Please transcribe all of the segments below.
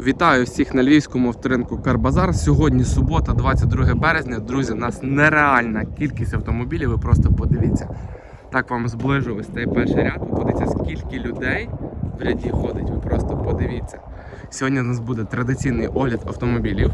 Вітаю всіх на львівському авторинку Карбазар. Сьогодні субота, 22 березня. Друзі, у нас нереальна кількість автомобілів. Ви просто подивіться. Так вам зближу ось цей перший ряд. Ви подивіться, скільки людей в ряді ходить. Ви просто подивіться. Сьогодні у нас буде традиційний огляд автомобілів.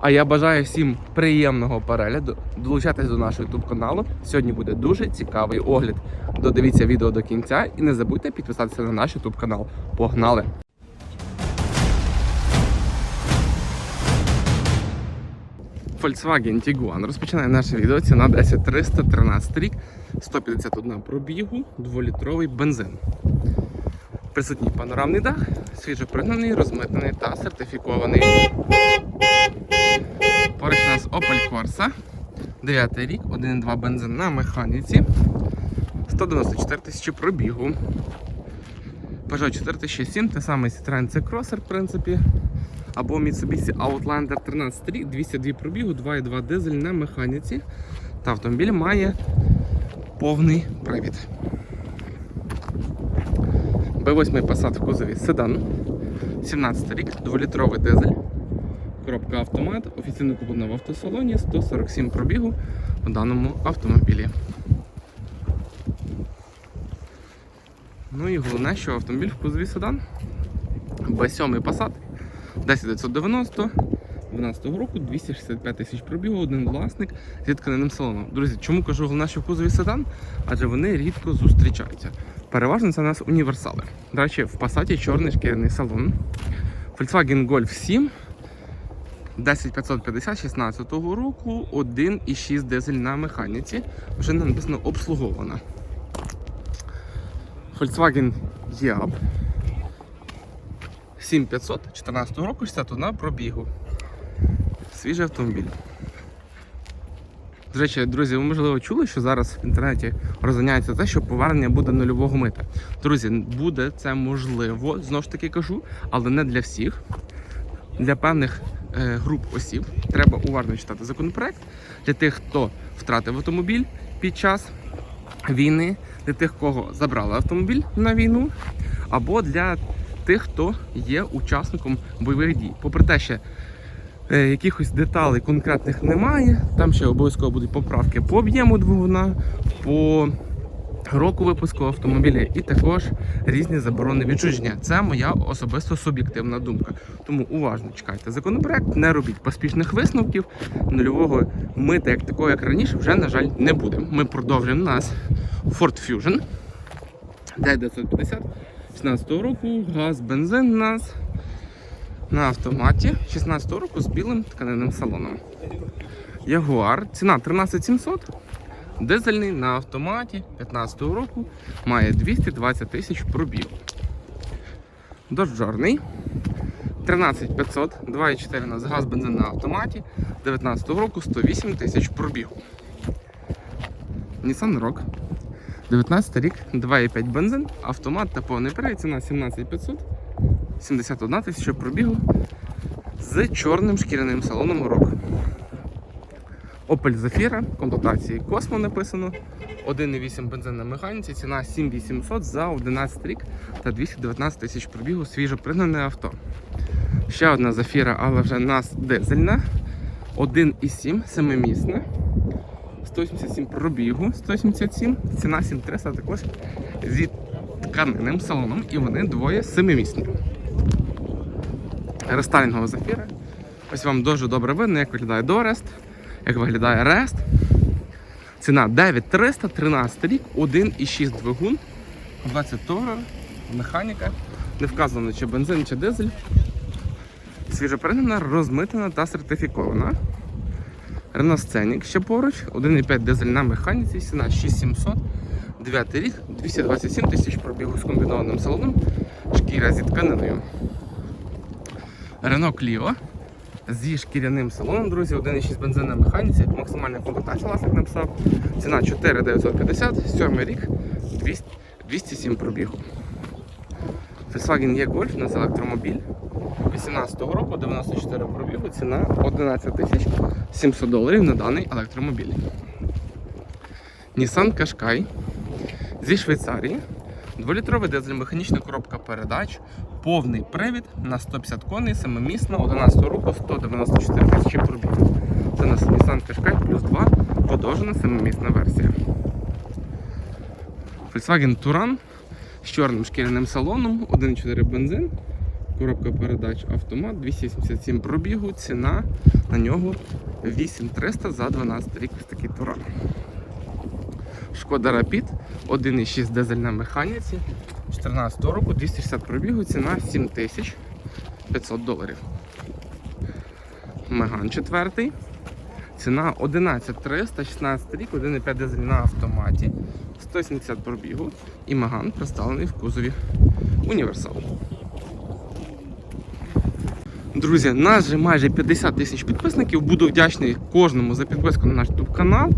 А я бажаю всім приємного перегляду. Долучайтесь до нашого YouTube каналу. Сьогодні буде дуже цікавий огляд. Додивіться відео до кінця і не забудьте підписатися на наш YouTube канал. Погнали! Volkswagen Tiguan розпочинає наше відео. Ціна 10313 рік, 151 пробігу, 2-літровий бензин. Присутній панорамний дах, свіжопригнаний, розмитнений та сертифікований. Поруч у нас Opel Corsa, 9 рік, 1,2 бензин на механіці, 194 тисячі пробігу. Peugeot 4007, те саме Citroen C-Crosser, в принципі. Або Mitsubishi Outlander 13 рік, 202 пробігу, 2,2 дизель на механіці. Та автомобіль має повний привід. B8 Passat в кузові седан. 17 рік, 2-літровий дизель. Коробка автомат, офіційно куплена в автосалоні, 147 пробігу у даному автомобілі. Ну і головне, що автомобіль в кузові седан. B7 Passat 10990 12 року, 265 тисяч пробігу, один власник зі тканинним салоном. Друзі, чому кажу що в кузові седан? Адже вони рідко зустрічаються. Переважно це у нас універсали. До речі, в Passat чорний шкіряний салон. Volkswagen Golf 7 10550 16 року, 1,6 дизель на механіці. Вже написано обслугована. Volkswagen Jeep 7500 14 року, 61 пробігу. Свіжий автомобіль. До речі, друзі, ви можливо чули, що зараз в інтернеті розганяється те, що повернення буде нульового мита. Друзі, буде це можливо, знову ж таки кажу, але не для всіх. Для певних е, груп осіб треба уважно читати законопроект. Для тих, хто втратив автомобіль під час війни, для тих, кого забрали автомобіль на війну, або для тих, хто є учасником бойових дій. Попри те, що е, якихось деталей конкретних немає, там ще обов'язково будуть поправки по об'єму двигуна, по року випуску автомобіля і також різні заборони відчуження. Це моя особисто суб'єктивна думка. Тому уважно чекайте законопроект, не робіть поспішних висновків. Нульового мита, як такого, як раніше, вже, на жаль, не буде. Ми продовжуємо нас Ford Fusion D950 16 року, газ, бензин у нас на автоматі 16 року з білим тканинним салоном. Ягуар, ціна 13700. Дизельний на автоматі 15 року має 220 тисяч пробігу. Дожджорний 13500, 2,4 у нас газ бензин на автоматі 19 року 108 тисяч пробігу. Nissan Rogue 19 рік, 2,5 бензин, автомат та повний привід, ціна 17500, 71 тисяча пробігу з чорним шкіряним салоном рок. Opel Zafira, комплектації Cosmo написано, 1,8 бензин на механіці, ціна 7800 за 11 рік та 219 тисяч пробігу, свіжо пригнане авто. Ще одна Zafira, але вже нас дизельна, 1,7, семимісна. 187 пробігу, 177, ціна 7300 також зі тканинним салоном і вони двоє семимісні. Рестайлінгова зафіра. Ось вам дуже добре видно, як виглядає Дорест, як виглядає Рест. Ціна 9300, 13 рік, 1,6 двигун, 20 товар, механіка. Не вказано, чи бензин, чи дизель. Свіжопригнана, розмитана та сертифікована. Renault Scenic ще поруч, 1,5 дизель на механіці, ціна 6700, 9 рік, 227 тисяч пробігу з комбінованим салоном, шкіра зі тканиною. Renault Clio зі шкіряним салоном, друзі, 1,6 бензин механіці, максимальна комплектація, власник написав. Ціна 4950, 7 рік, 200, 207 пробігу. Volkswagen E-Golf у нас електромобіль. 2018 року 94 пробігу, ціна 11 тисяч 700 доларів на даний електромобіль. Nissan Qashqai зі Швейцарії. 2-літровий дизель, механічна коробка передач, повний привід на 150 коней, самомісно, 11 року, 194 тисячі пробігів. Це у нас Nissan Qashqai плюс 2, подовжена самомісна версія. Volkswagen Touran з чорним шкіряним салоном, 1.4 бензин, коробка передач автомат, 277 пробігу, ціна на нього 8300 за 12 рік. Ось такий Туран. Шкода Rapid, 1.6 дизель на механіці, 14 року, 260 пробігу, ціна 7500 доларів. Меган 4. Ціна 11300, 16 рік, 1,5 дизель на автоматі, 170 пробігу і Меган представлений в кузові Універсал. Друзі, нас же майже 50 тисяч підписників. Буду вдячний кожному за підписку на наш YouTube канал.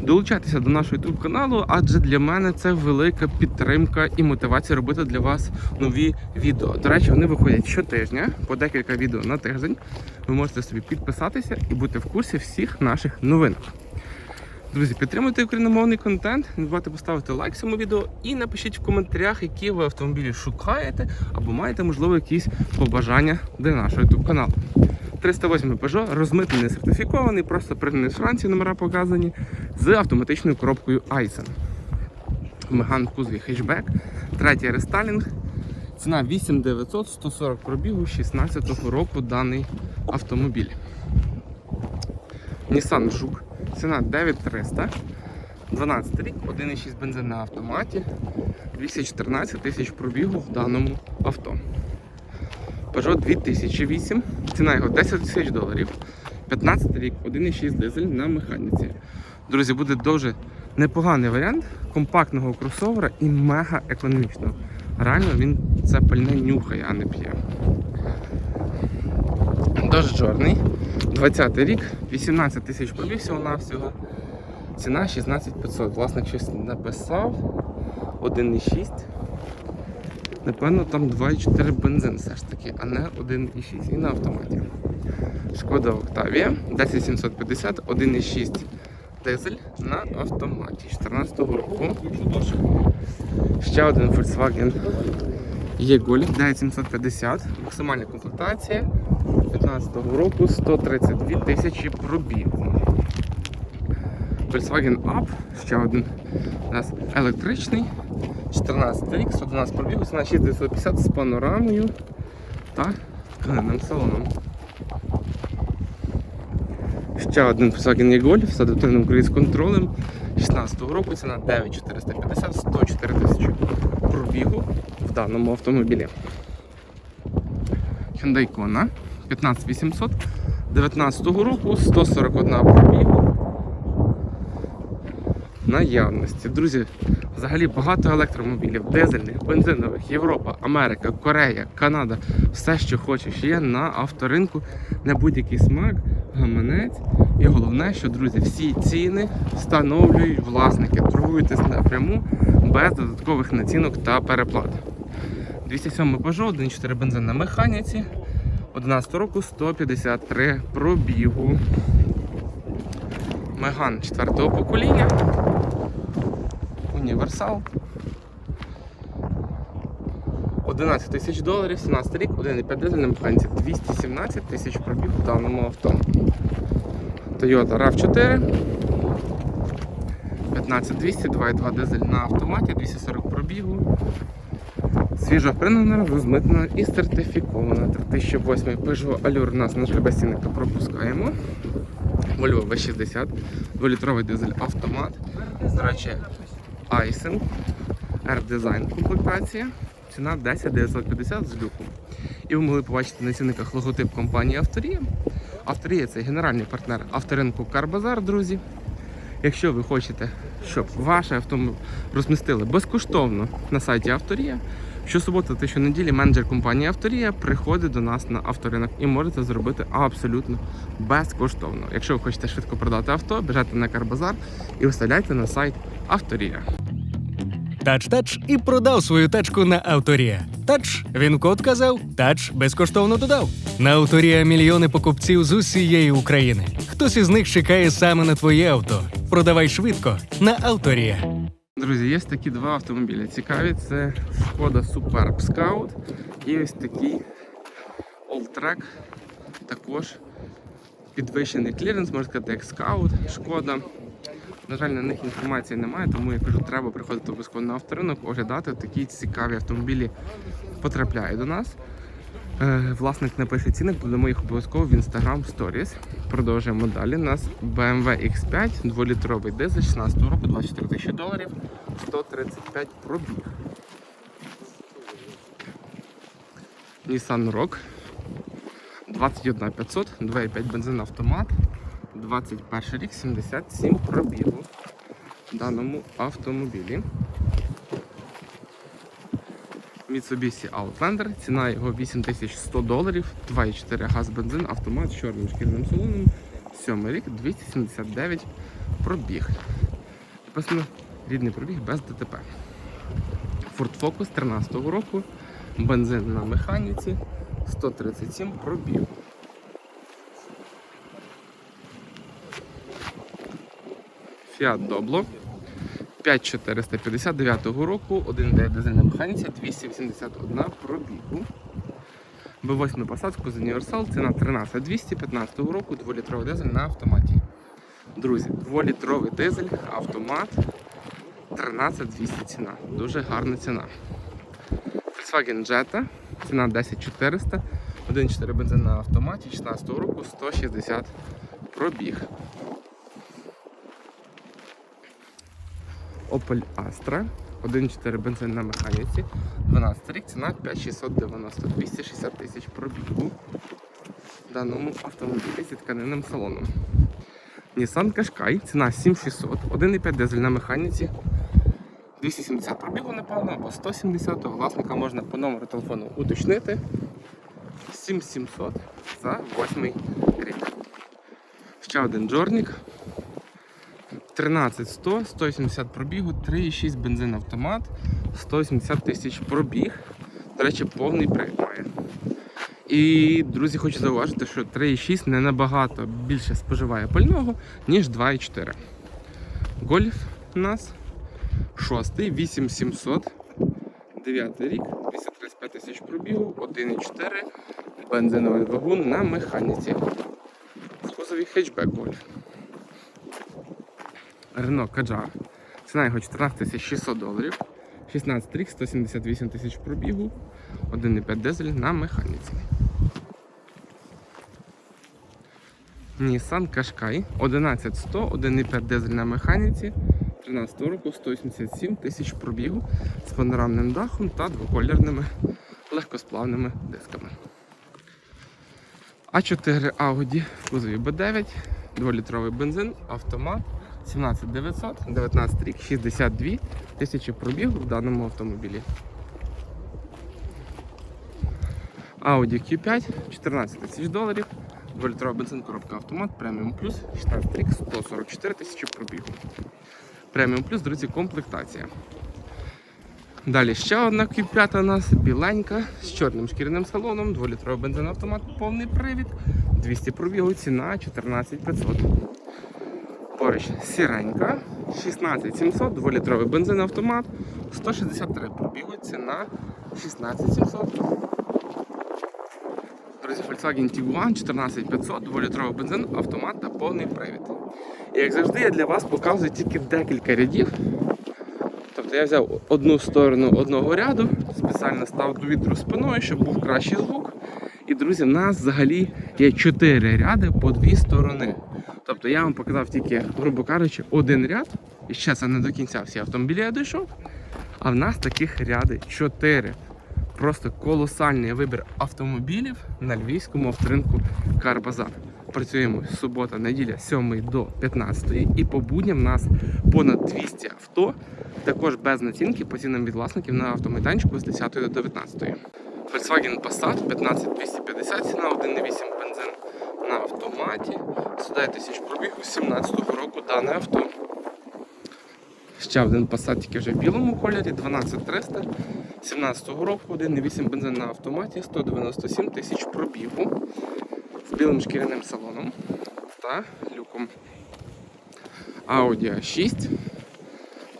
Долучайтеся до нашого YouTube каналу, адже для мене це велика підтримка і мотивація робити для вас нові відео. До речі, вони виходять щотижня, по декілька відео на тиждень. Ви можете собі підписатися і бути в курсі всіх наших новинок. Друзі, підтримуйте україномовний контент, не забувайте поставити лайк цьому відео і напишіть в коментарях, які ви автомобілі шукаєте або маєте, можливо, якісь побажання для нашого YouTube каналу. 308 Peugeot розмитий не сертифікований, просто пригнаний з Франції, номера показані з автоматичною коробкою Aizen. Меган кузові хетчбек, третій рестайлінг. Ціна 8900, 140 пробігу 16 року даний автомобіль. Nissan Жук. Ціна 9300. 12 рік, 1,6 бензин на автоматі, 214 тисяч пробігу в даному авто. Peugeot 2008, ціна його 10 тисяч доларів. 15 рік, 1,6 дизель на механіці. Друзі, буде дуже непоганий варіант компактного кросовера і мега економічного. Реально він це пальне нюхає, а не п'є. Дощ чорний. 20 рік, 18 тисяч пробіг всього навсього. Ціна 16500. Власник щось написав. 1,6. Напевно, там 2,4 бензин все ж таки, а не 1,6. І на автоматі. Шкода Octavia 10750, 1,6 дизель на автоматі 14 року. Ще один Volkswagen E-Golf 9750, максимальна комплектація 15 року 132 тисячі пробігу. Volkswagen Up, ще один у нас електричний, 14 рік, 111 пробігу, ціна 6950 з панорамою та тканинним салоном. Ще один Volkswagen E-Golf з адаптивним круїз-контролем 16-го року, ціна 9450, 104 тисячі пробігу в даному автомобілі. Hyundai Kona 15800 19 року, 141 пробігу. Наявності. Друзі, взагалі багато електромобілів, дизельних, бензинових, Європа, Америка, Корея, Канада, все, що хочеш, є на авторинку на будь-який смак, гаманець. І головне, що, друзі, всі ціни встановлюють власники, торгуєтесь напряму без додаткових націнок та переплат. 207 Peugeot, 1.4 бензин на механіці. 11 року 153 пробігу. Меган 4 покоління. Універсал. 11 тисяч доларів, 17 рік, 1,5 дизель на механіці, 217 тисяч пробіг в даному авто. Toyota RAV4. 15200, 2,2 дизель на автоматі, 240 пробігу. Свіжа пригнана, розмитнена і сертифікована. 3008 Peugeot Allure нас на без пропускаємо. Volvo V60, 2-літровий дизель автомат. До речі, Айсен, R-Design комплектація. Ціна 10 950 з люком. І ви могли побачити на цінниках логотип компанії Авторія. Авторія це генеральний партнер авторинку Карбазар, друзі. Якщо ви хочете, щоб ваше авто розмістили безкоштовно на сайті Авторія, щосуботи та щонеділі менеджер компанії Авторія приходить до нас на авторинок і можете зробити абсолютно безкоштовно. Якщо ви хочете швидко продати авто, біжайте на Карбазар і виставляйте на сайт Авторія. Тач-тач і продав свою тачку на Авторія. Тач, він код казав, тач безкоштовно додав. На Авторія мільйони покупців з усієї України. Хтось із них чекає саме на твоє авто. Продавай швидко на Авторія. Друзі, є такі два автомобілі. Цікаві це Шкода Superb Scout І ось такий Alltrack. Також підвищений кліренс, можна сказати, як скаут, шкода. На жаль, на них інформації немає, тому я кажу, треба приходити обов'язково на авторинок, оглядати такі цікаві автомобілі потрапляють до нас. Е, Власник напише ціник, додамо їх обов'язково в Instagram Stories. Продовжуємо далі. У нас BMW X5, 2-літровий дизель 16 року, 24 тисячі доларів, 135 пробіг. Nissan Rogue 21 500, 2,5 бензин автомат, 21 рік, 77 пробігу в даному автомобілі. Mitsubishi Outlander, ціна його 8100 доларів, 2,4 газ бензин, автомат з чорним шкірним салоном, 7 рік, 279 пробіг. Написано рідний пробіг без ДТП. Ford Focus 13 року, бензин на механіці, 137 пробіг. Fiat Doblo 5459 року, 1,9 дизель на механіці, 281 пробігу. B8 посадку з універсал, ціна 13215 року, 2-літровий дизель на автоматі. Друзі, 2-літровий дизель, автомат, 13200 ціна. Дуже гарна ціна. Volkswagen Jetta, ціна 10400, 1,4 бензин на автоматі, 16 року, 160 пробіг. Opel Astra, 1,4 бензин на механіці, 12 рік, ціна 5690, 260 тисяч пробігу в даному автомобілі зі тканинним салоном. Nissan Qashqai, ціна 7600, 1,5 дизель на механіці, 270 пробігу, напевно, або 170 власника можна по номеру телефону уточнити. 7700 за 8 рік. Ще один джорнік. 13100, 180 пробігу, 3,6 бензин автомат, 180 тисяч пробіг. До речі, повний привід має. І, друзі, хочу зауважити, що 3,6 не набагато більше споживає пального, ніж 2,4. Гольф у нас 6, 8700, 9 рік, 235 тисяч пробігу, 1,4 бензиновий двигун на механіці. Кузові хетчбек гольф. Renault Kadjar. Ціна його 14 600 доларів. 16 рік, 178 тисяч пробігу, 1,5 дизель на механіці. Nissan Qashqai 11100, 1,5 дизель на механіці, 13 року 187 тисяч пробігу з панорамним дахом та двоколірними легкосплавними дисками. А4 Audi в кузові B9, 2-літровий бензин, автомат, 17900, 19 рік, 62 тисячі пробігу в даному автомобілі. Audi Q5, 14 тисяч доларів, 2-літровий бензин, коробка автомат, преміум плюс, 16 рік, 144 тисячі пробігу. Преміум плюс, друзі, комплектація. Далі ще одна Q5 у нас біленька з чорним шкіряним салоном, 2-літровий бензин автомат, повний привід, 200 пробігу, ціна 14500. Поруч сіренька, 16700, 2-літровий бензин автомат, 163 пробігу, ціна 16700. Друзі, Volkswagen Tiguan 14500, 2-літровий бензин, автомат та повний привід. І як завжди, я для вас показую тільки декілька рядів. Тобто я взяв одну сторону одного ряду, спеціально став до вітру спиною, щоб був кращий звук. І, друзі, в нас взагалі є чотири ряди по дві сторони. Тобто я вам показав тільки, грубо кажучи, один ряд. І ще це не до кінця всі автомобілі я дійшов. А в нас таких ряди чотири. Просто колосальний вибір автомобілів на львівському авторинку Карбазар. Працюємо з субота, неділя, 7 до 15 і по будням нас понад 200 авто, також без націнки по цінам від власників на автомайданчику з 10 до 19. Volkswagen Passat 15250, ціна 1,8 бензин на автоматі. 109 тисяч пробігу 17 року дане авто. Ще один Passat тільки вже в білому кольорі, 12300, 17 року, 1,8 бензин на автоматі, 197 тисяч пробігу з білим шкіряним салоном та люком. Audi A6,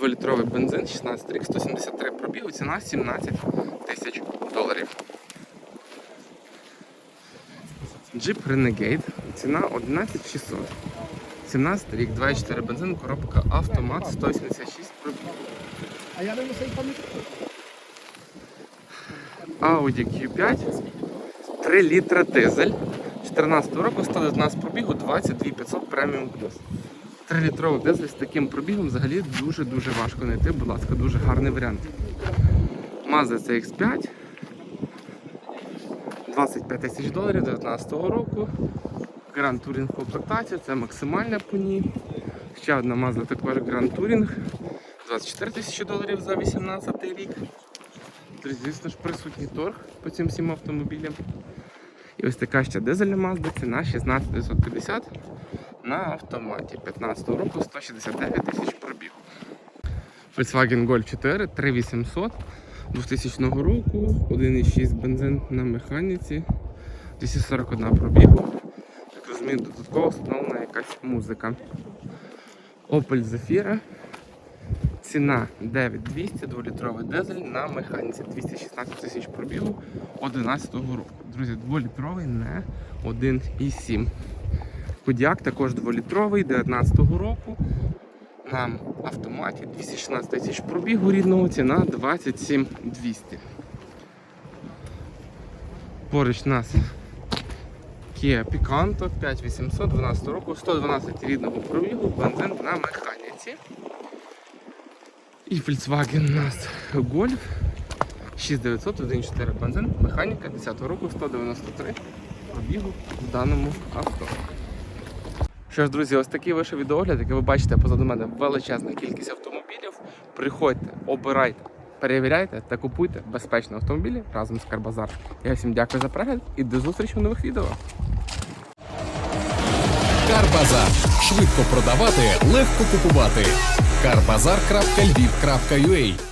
2-літровий бензин, 16 рік, 173 пробігу, ціна 17 тисяч доларів. Jeep Renegade. Ціна 11600. 17 рік, 2,4 бензин, коробка автомат 186 пробіг. Audi Q5, 3 літра дизель. 14 року 119 пробігу, 22 преміум плюс. 3-літровий дизель з таким пробігом взагалі дуже-дуже важко знайти, будь ласка, дуже гарний варіант. Mazda CX5. 25 тисяч доларів 19 року. Touring в комплектації, це максимальна по ній. Ще одна Mazda також Grand Touring. 24 тисячі доларів за 18 рік. Тобто, звісно ж, присутній торг по цим всім автомобілям. І ось така ще дизельна Mazda, ціна 16950 на автоматі. 15 року 169 тисяч пробігу. Volkswagen Golf 4 3800 2000 року, 1,6 бензин на механіці, 241 пробігу. Так розумію, додатково встановлена якась музика. Opel Zafira. Ціна 9200, 2-літровий дизель на механіці 216 тисяч пробігу 11 року. Друзі, 2-літровий, не 1,7. Кодіак також 2-літровий 19 року. На автоматі 216 тисяч пробігу рідного, ціна 27 200. Поруч нас Kia Picanto 5800 12 року, 112 рідного пробігу, бензин на механіці. І Volkswagen у нас Golf 6900 1.4 бензин, механіка 10 року, 193 пробігу в даному авто. Що ж, друзі, ось такий вийшов відеогляд, як ви бачите, позаду мене величезна кількість автомобілів. Приходьте, обирайте, перевіряйте та купуйте безпечні автомобілі разом з Карбазар. Я всім дякую за перегляд і до зустрічі в нових відео. Карбазар. Швидко продавати, легко купувати. Карбазар.львів.ua